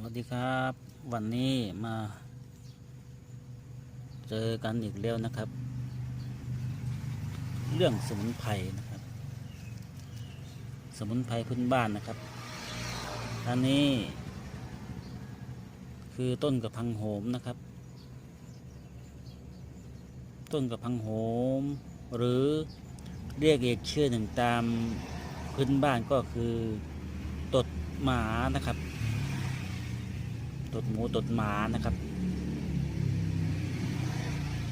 วัสดีครับ วันนี้มาเจอกันอีกแล้วนะครับ เรื่องสมุนไพรนะครับ สมุนไพรพื้นบ้านนะครับอันนี้ คือต้นกระพังโหมนะครับ ต้นกระพังโหม หรือเรียกอีกชื่อหนึ่งตามพื้นบ้านก็คือตดหมานะครับ ตดหมูตดหมานะครับ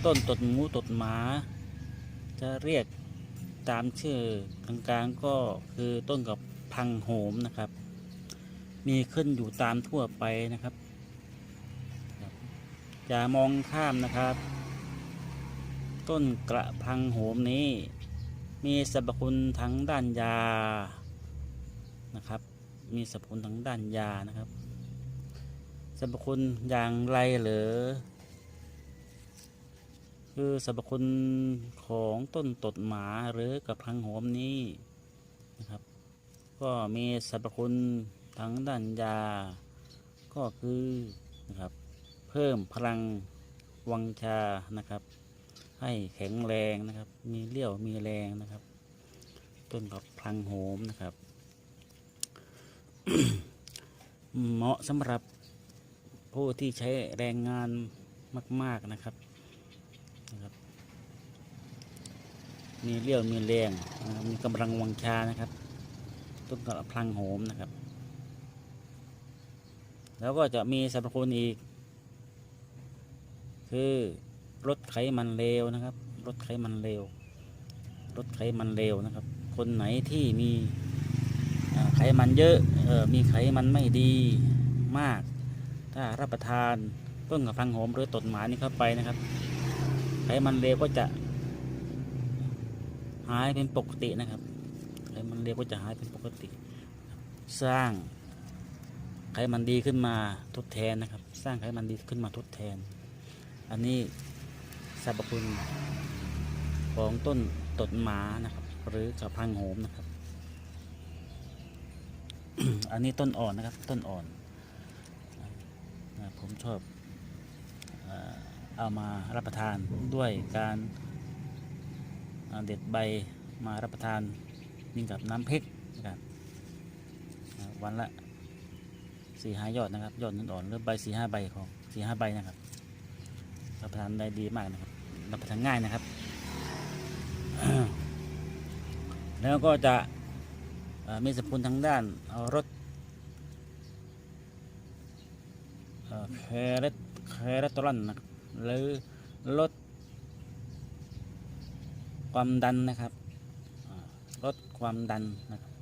ต้นตดหมูตดหมา จะเรียกตามชื่อกลางๆก็คือต้นกับพังโหมนะครับ มีขึ้นอยู่ตามทั่วไปนะครับอย่ามองข้ามนะครับ ต้นกระพังโหมนี้ มีสรรพคุณทั้งด้านยานะครับ มีสรรพคุณทั้งด้านยานะครับ สรรพคุณอย่างไรหรือคือสรรพคุณของต้นตดหมาหรือกระพังโหมนี้นะครับ ก็มีสรรพคุณทั้งด้านยา ก็คือนะครับเพิ่มพลังวังชานะครับ ให้แข็งแรงนะครับ มีเลี้ยวมีแรงนะครับ ต้นกับพลังโหมนะครับ เหมาะสำหรับ ผู้ที่ใช้แรงงานมาก ๆนะครับนะครับ มีเลี้ยวมีแรงนะรมีกำลังวังชานะครับ ต้นกระพลังโหมนะครับ แล้วก็จะมีสรรพคุณอีก คือลดไขมันเลวนะครับลดไขมันเลวลดไขมันเลวนะครับ คนไหนที่มีไขมันเยอะออมีไขมันไม่ดีมาก ถ้ารับประทานต้นกระพังโหมหรือตดหมานี่เข้าไปนะครับไขมันเลวก็จะ หายเป็นปกตินะครับไขมันเลวก็จะหายเป็นปกติ สร้างไขมันดีขึ้นมาทดแทนนะครับ สร้างไขมันดีขึ้นมาทดแทน อันนี้สรรพคุณของต้นตดหมานะครับ หรือกระพังโหมนะครับ อันนี้ต้นอ่อนนะครับ ต้นอ่อน ผมชอบเอามารับประทานด้วยการเด็ดใบมารับประทานยิ่งกับน้ำพริกนะครับวันละสี่ห้ายอดนะครับ ยอดนั้นอ่อนหรือใบสี่ห้าใบของสี่ห้าใบนะครับ รับประทานได้ดีมากนะครับ รับประทานง่ายนะครับ แล้วก็จะมีสรรพคุณทางด้านเอารส เอ่อแคเรตแคเรตอรอนนะครับหรือลดความดันนะครับลดความดันนะครับ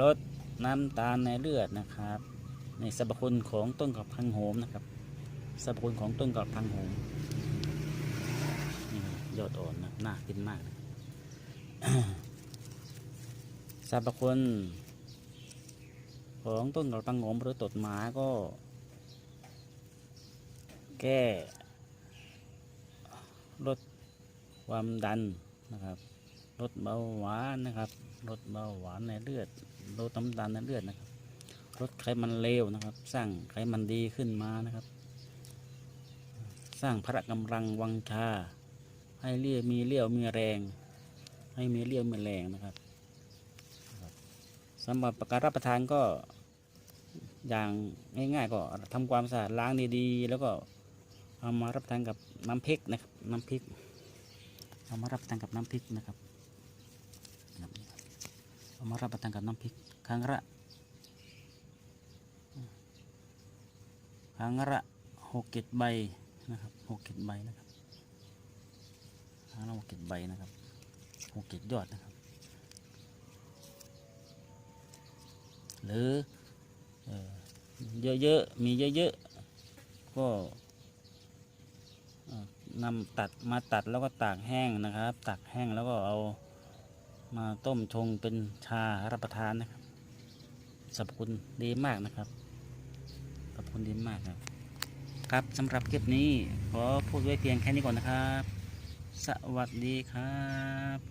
ลดน้ำตาลในเลือดนะครับในสรรพคุณของต้นกระพังโหมนะครับสรรพคุณของต้นกระพังโหมนี่ยอดอ่อนนะน่ากินมากนะสรรพคุณ ของต้นกระปังโหมหรือตดหมาก็ แก้ลดความดันนะครับลดเบาหวานนะครับลดเบาหวานในเลือดลดน้ำตาลในเลือดนะครับลดไขมันเลวนะครับ สร้างไขมันดีขึ้นมานะครับ สร้างพละกำลังวังชาให้เลี้ยมีเลี้ยวมีแรง ให้มีเลี้ยวมีแรงนะครับ สำหรับการรับประทานก็อย่างง่ายๆก็ทำความสะอาดล้างดีๆ แล้วก็เอามารับประทานกับน้ำพริกนะครับ น้ำพริก เอามารับประทานกับน้ำพริกนะครับเอามารับประทานกับน้ำพริกครั้งละครั้งละหกเกตใบนะครับหกเกตใบนะครับครั้งละหกเกตใบนะครับหกเกตยอดนะครับ หรือเยอะๆมีเยอะๆก็นำตัดมาตัดแล้วก็ตากแห้งนะครับ ตากแห้งแล้วก็เอามาต้มชงเป็นชารับประทานนะครับสรรพคุณดีมากนะครับสรรพคุณดีมากครับ ครับสำหรับคลิปนี้ขอพูดไว้เพียงแค่นี้ก่อนนะครับ สวัสดีครับ